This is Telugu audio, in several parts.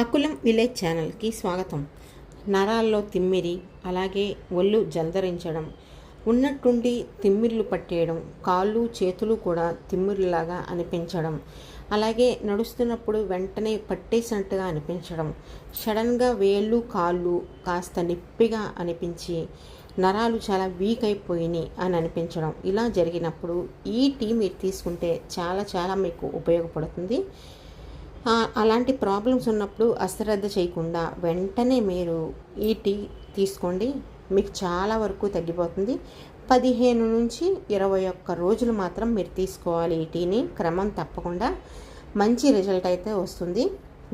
అకులం విలేజ్ ఛానల్కి స్వాగతం. నరాల్లో తిమ్మిరి అలాగే ఒళ్ళు జలధరించడం ఉన్నట్టుండి తిమ్మిర్లు పట్టేయడం కాళ్ళు చేతులు కూడా తిమ్మిర్లాగా అనిపించడం అలాగే నడుస్తున్నప్పుడు వెంటనే పట్టేసినట్టుగా అనిపించడం సడన్గా వేళ్ళు కాళ్ళు కాస్త నిప్పిగా అనిపించి నరాలు చాలా వీక్ అయిపోయినాయి అని అనిపించడం. ఇలా జరిగినప్పుడు ఈ టీ మీరు తీసుకుంటే చాలా చాలా మీకు ఉపయోగపడుతుంది. అలాంటి ప్రాబ్లమ్స్ ఉన్నప్పుడు అశ్రద్ధ చేయకుండా వెంటనే మీరు ఈ టీ తీసుకోండి. మీకు చాలా వరకు తగ్గిపోతుంది. పదిహేను నుంచి ఇరవై ఒక్క రోజులు మాత్రం మీరు తీసుకోవాలి ఈ టీని. క్రమం తప్పకుండా మంచి రిజల్ట్ అయితే వస్తుంది.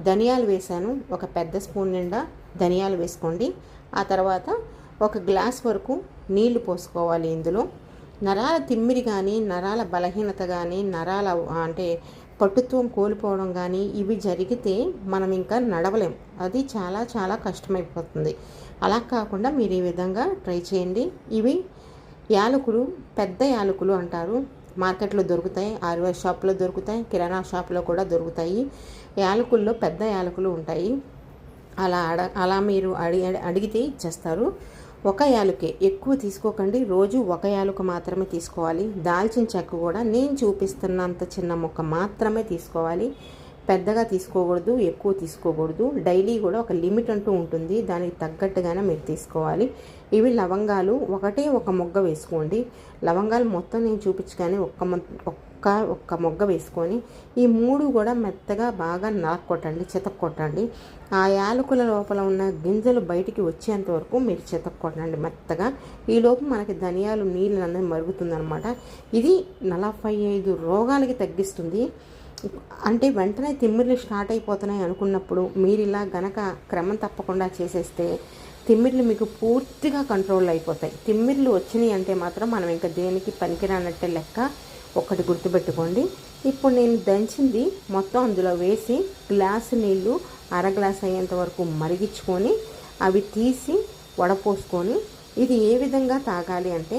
ధనియాలు వేసాను ఒక పెద్ద స్పూన్ నిండా ధనియాలు వేసుకోండి. ఆ తర్వాత ఒక గ్లాస్ వరకు నీళ్ళు పోసుకోవాలి ఇందులో. నరాల తిమ్మిరి కానీ నరాల బలహీనత కానీ నరాల అంటే పట్టుత్వం కోల్పోవడం కానీ ఇవి జరిగితే మనం ఇంకా నడవలేం. అది చాలా చాలా కష్టమైపోతుంది. అలా కాకుండా మీరు ఈ విధంగా ట్రై చేయండి. ఇవి యాలకులు పెద్ద యాలకులు అంటారు. మార్కెట్లో దొరుకుతాయి ఆయుర్వేద షాప్లో దొరుకుతాయి కిరాణా షాప్లో కూడా దొరుకుతాయి. యాలకుల్లో పెద్ద యాలకులు ఉంటాయి. అలా అడ అలా మీరు అడి అడిగితే ఇచ్చేస్తారు ఒక యాలుకే ఎక్కువ తీసుకోకండి. రోజు ఒక యాలుక మాత్రమే తీసుకోవాలి. దాల్చిన చెక్క కూడా నేను చూపిస్తున్నంత చిన్న మొక్క మాత్రమే తీసుకోవాలి. పెద్దగా తీసుకోకూడదు ఎక్కువ తీసుకోకూడదు. డైలీ కూడా ఒక లిమిట్ అంటూ ఉంటుంది. దానికి తగ్గట్టుగానే మీరు తీసుకోవాలి. ఇవి లవంగాలు. ఒకటే ఒక మొగ్గ వేసుకోండి. లవంగాలు మొత్తం నేను చూపించగానే ఒక్క ఒక్క ఒక్క మొగ్గ వేసుకొని ఈ మూడు కూడా మెత్తగా బాగా కొట్టండి చితక్కొట్టండి ఆ యాలకుల లోపల ఉన్న గింజలు బయటికి వచ్చేంత వరకు మీరు చితక్కొట్టండి మెత్తగా. ఈలోపు మనకి ధనియాలు నీళ్ళు అనేది మరుగుతుందనమాట ఇది నలభై ఐదు రోగాలకి తగ్గిస్తుంది. అంటే వెంటనే తిమ్మిర్లు స్టార్ట్ అయిపోతున్నాయి అనుకున్నప్పుడు మీరు ఇలా గనక క్రమం తప్పకుండా చేసేస్తే తిమ్మిర్లు మీకు పూర్తిగా కంట్రోల్ అయిపోతాయి. తిమ్మిర్లు వచ్చినాయి అంటే మాత్రం మనం ఇంకా దేనికి పనికిరానట్టే లెక్క. ఒకటి గుర్తుపెట్టుకోండి. ఇప్పుడు నేను దంచింది మొత్తం అందులో వేసి గ్లాసు నీళ్ళు అర గ్లాస్ అయ్యేంత వరకు మరిగించుకొని అవి తీసి వడపోసుకొని ఇది ఏ విధంగా తాగాలి అంటే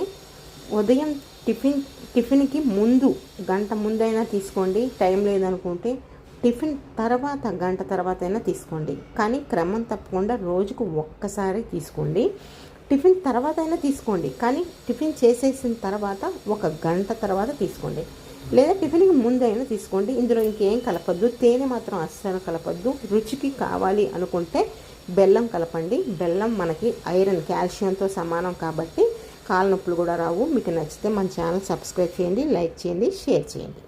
ఉదయం టిఫిన్ టిఫిన్కి ముందు గంట ముందైనా తీసుకోండి. టైం లేదనుకుంటే టిఫిన్ తర్వాత గంట తర్వాత అయినా తీసుకోండి. కానీ క్రమం తప్పకుండా రోజుకు ఒక్కసారి తీసుకోండి. టిఫిన్ తర్వాత అయినా తీసుకోండి. కానీ టిఫిన్ చేసేసిన తర్వాత ఒక గంట తర్వాత తీసుకోండి. లేదా టిఫిన్కి ముందైనా తీసుకోండి. ఇందులో ఇంకేం కలపద్దు. తేనె మాత్రం అస్సలు కలపద్దు. రుచికి కావాలి అనుకుంటే బెల్లం కలపండి. బెల్లం మనకి ఐరన్ కాల్షియంతో సమానం కాబట్టి కాళ్ళ నొప్పులు కూడా రావు. మీకు నచ్చితే మన ఛానల్ సబ్స్క్రైబ్ చేయండి లైక్ చేయండి షేర్ చేయండి.